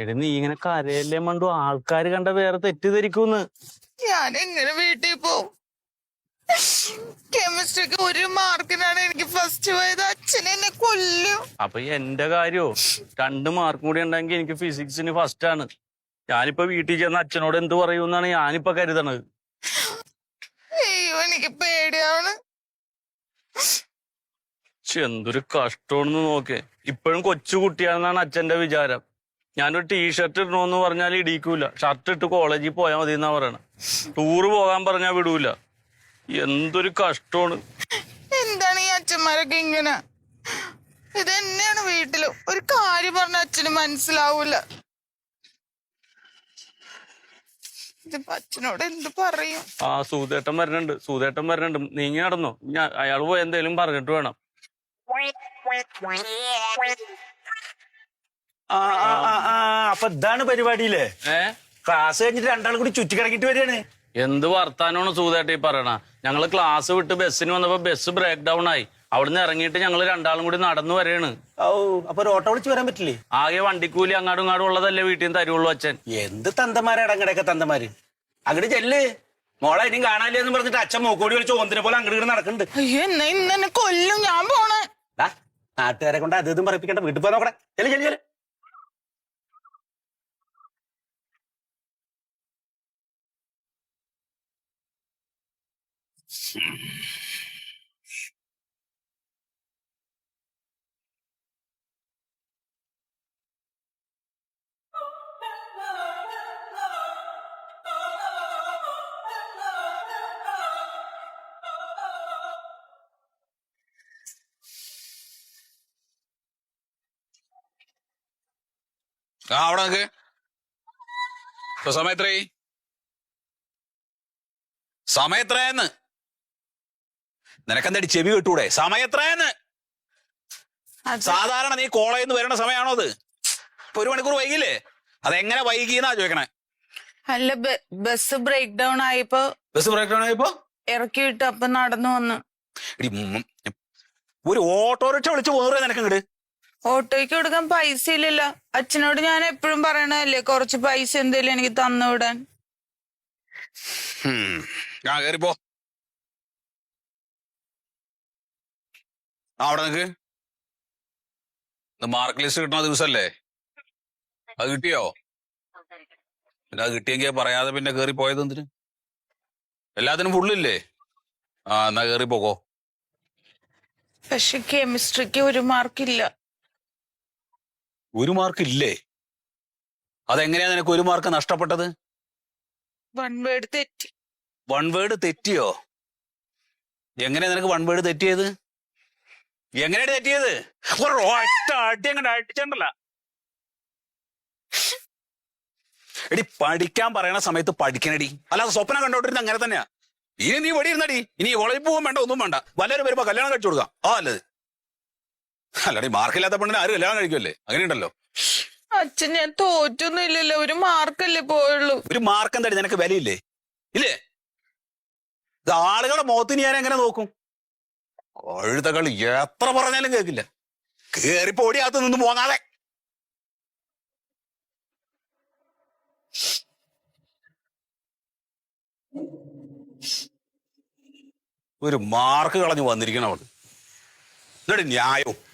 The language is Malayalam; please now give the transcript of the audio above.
എടി നീ ഇങ്ങനെ കരയല്ലേ മണ്ടു? ആൾക്കാര് കണ്ട വേറെ തെറ്റിദ്ധരിക്കൂന്ന്. ഞാൻ എങ്ങനെ വീട്ടിൽ പോവും? കെമിസ്ട്രിക്ക് ഒരു മാർക്കിനാണ് എനിക്ക് ഫസ്റ്റ് പോയത്. അച്ഛൻ എന്നെ കൊല്ലും. അപ്പൊ എന്റെ കാര്യോ? രണ്ട് മാർക്കും കൂടി ഉണ്ടെങ്കിൽ എനിക്ക് ഫിസിക്സിന് ഫസ്റ്റ് ആണ്. ഞാനിപ്പോ വീട്ടിൽ ചെന്ന അച്ഛനോട് എന്ത് പറയൂന്നാണ് ഞാനിപ്പോ കരുതണത്. അയ്യോ എനിക്ക് പേടിയാണ്. എന്തൊരു കഷ്ടമാണെന്ന് നോക്കേ. ഇപ്പോഴും കൊച്ചു കുട്ടിയാണെന്നാണ് അച്ഛന്റെ വിചാരം. ഞാനൊരു ടീഷർട്ട് ഇടണമെന്ന് പറഞ്ഞാൽ ഇടിക്കൂല. ഷർട്ട് ഇട്ട് കോളേജിൽ പോയാൽ മതി എന്നാ പറയണ. ടൂറ് പോകാൻ പറഞ്ഞാൽ വിടൂല. എന്തൊരു കഷ്ടമാണ്. എന്താണ് ഈ അച്ഛന്മാരൊക്കെ ഇങ്ങനെ? ഇത് തന്നെയാണ് വീട്ടിൽ. ഒരു കാര്യം പറഞ്ഞ അച്ഛന് മനസ്സിലാവൂല. ഇതിപ്പോ അച്ഛനോട് എന്ത് പറയും? ആ സൂതേട്ടൻ വരണുണ്ട്. സൂതേട്ടൻ വരണുണ്ട്. നീങ്ങി നടന്നോ? ഞാൻ അയാൾ പോയി എന്തേലും പറഞ്ഞിട്ട് വേണം. ആ ആ ആ, ആ അപ്പൊ ഇതാണ് പരിപാടിയില്ലേ? ഏ? ക്ലാസ് കഴിഞ്ഞിട്ട് രണ്ടാളും കൂടി ചുറ്റിക്കിടക്കിട്ട് വരികയാണ്. എന്ത് വർത്താനമാണ് സൂതായിട്ട് ഈ പറയണ? ഞങ്ങൾ ക്ലാസ് വിട്ട് ബസ്സിന് വന്നപ്പോ ബസ് ബ്രേക്ക് ഡൗൺ ആയി. അവിടുന്ന് ഇറങ്ങിയിട്ട് ഞങ്ങൾ രണ്ടാളും കൂടി നടന്നു വരെയാണ് ഓ അപ്പൊ ഒരു ഓട്ടോ വിളിച്ച് വരാൻ പറ്റില്ലേ? ആകെ വണ്ടിക്കൂലി അങ്ങാടും ഇങ്ങാടും ഉള്ളതല്ലേ വീട്ടിൽ നിന്ന് തരുള്ളൂ അച്ഛൻ. എന്ത് തന്തമാരാണ് അങ്ങടെയൊക്കെ തന്തമാര്? അങ്ങോട്ട് ചെല്ല്. മോളെ ഇനിയും കാണാനില്ല എന്ന് പറഞ്ഞിട്ട് അച്ഛൻ മൂക്കോടി വിളിച്ച് ഓന്തിനെ പോലെ അങ്ങോട്ട് നടക്കുന്നുണ്ട്. അയ്യോ എന്നാ ഇന്ന് എന്നെ കൊല്ലും ഞാൻ പോണേ. ദാ, നാട്ടുകാരെ കൊണ്ട് അത് ഇതും പറയിപ്പിക്കണ്ട. വീട്ടിൽ പോയി നോക്കണേ ചെല്ലു ചെല്ലു ചെല്ലു. ആ അവിടെ നിക്ക്. സമയത്രേ സമയം എത്രയായി സമയം എത്രയെന്ന് നിനക്കെന്താടി ചെവി കിട്ടൂടെ? സമയം എത്രയെന്ന്? സാധാരണ നീ കോളേജിൽ നിന്ന് വരേണ്ട സമയമാണോ അത്? ഇപ്പൊ ഒരു മണിക്കൂർ വൈകില്ലേ അതെങ്ങനെ വൈകിന്നാ ചോദിക്കണേ? അല്ല ബസ് ബ്രേക്ക് ഡൗൺ ആയപ്പോ ബസ് ബ്രേക്ക് ഡൗൺ ആയപ്പോ? ഇറക്കി വിട്ട് അപ്പൊ നടന്നു വന്നു. ഒരു ഓട്ടോറിക്ഷ വിളിച്ച് പോറേ നിനക്ക് ഇങ്ങട് ഓട്ടോയ്ക്ക് കൊടുക്കാൻ പൈസ ഇല്ലല്ലോ. അച്ഛനോട് ഞാൻ എപ്പോഴും പറയണതല്ലേ കുറച്ച് പൈസ എന്തേലും എനിക്ക് തന്നുവിടാൻ കേറിപ്പോ. അവിടെ നിക്ക് മാർക്ക് ലിസ്റ്റ് കിട്ടുന്ന ദിവസല്ലേ? അത് കിട്ടിയോ? പിന്നെ അത് കിട്ടിയെങ്കിൽ പറയാതെ പിന്നെ കേറി പോയത് എന്തിന്? എല്ലാത്തിനും ഫുള്ളില്ലേ ആ എന്നാ കേറി പോകോ പക്ഷെ കെമിസ്ട്രിക്ക് ഒരു മാർക്കില്ല ഒരു മാർക്ക് ഇല്ലേ? അതെങ്ങനെയാ നിനക്ക് ഒരു മാർക്ക് നഷ്ടപ്പെട്ടത്? വൺ വേർഡ് തെറ്റി. വൺ വേർഡ് തെറ്റിയോ? എങ്ങനെയാ നിനക്ക് വൺ വേർഡ് തെറ്റിയത്? എങ്ങനെയാണ് തെറ്റിയത്? ഒരു ഒറ്റ അടി അങ്ങോട്ട് അടിച്ചണ്ടല്ല. എടി പഠിക്കാൻ പറയണ സമയത്ത് പഠിക്കണടി. അല്ലാതെ സ്വപ്നം കണ്ടോണ്ടിരുന്ന അങ്ങനെ തന്നെയാ. ഇനി നീ വെടി ഇരുന്നടി. ഇനി കോളേജിൽ പോകാൻ വേണ്ട ഒന്നും വേണ്ട. വല്ലവരും വരുമ്പോ കല്യാണം കഴിച്ചു കൊടുക്കാം. ആ അല്ലത് അല്ലടി മാർക്കില്ലാത്ത പെണ്ണിനെ ആരും കല്യാണം കഴിക്കുമല്ലേ അങ്ങനെയുണ്ടല്ലോ. അച്ഛൻ ഞാൻ തോറ്റൊന്നുമില്ലല്ലോ. ഒരു മാർക്കല്ലേ പോയുള്ളൂ. ഒരു മാർക്ക് എന്താടി? നിനക്ക് വിലയില്ലേ? ഇല്ലേ? ഇത് ആളുകളുടെ മുഖത്തിന് ഞാൻ എങ്ങനെ നോക്കും? കഴുതകൾ എത്ര പറഞ്ഞാലും കേൾക്കില്ല. കേറിപ്പോടി അകത്ത് നിന്ന് പോകാതെ. ഒരു മാർക്ക് കളഞ്ഞു വന്നിരിക്കണം അവിടെ എന്നിട്ട് ന്യായവും.